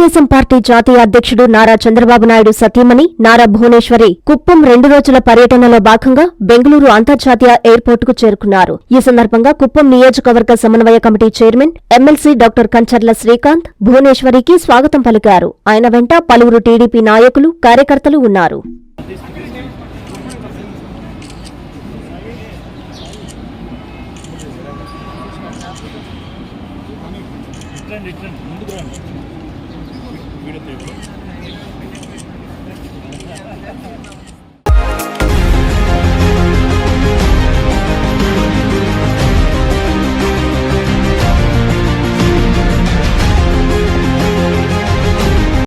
Telugu Desam party జాతీయ అధ్యక్షుడు నారా చంద్రబాబు నాయుడు సతీమణి నారా భువనేశ్వరి కుప్పం రెండు రోజుల పర్యటనలో భాగంగా బెంగళూరు అంతర్జాతీయ ఎయిర్పోర్టుకు చేరుకున్నారు. ఈ సందర్భంగా కుప్పం నియోజకవర్గ సమన్వయ committee chairman MLC doctor Kancharla Srikanth భువనేశ్వరికి స్వాగతం పలికారు. ఆయన వెంట పలువురు టీడీపీ నాయకులు కార్యకర్తలు ఉన్నారు. ఇట్రండి ముందుకు రండి. వీడియో తీయండి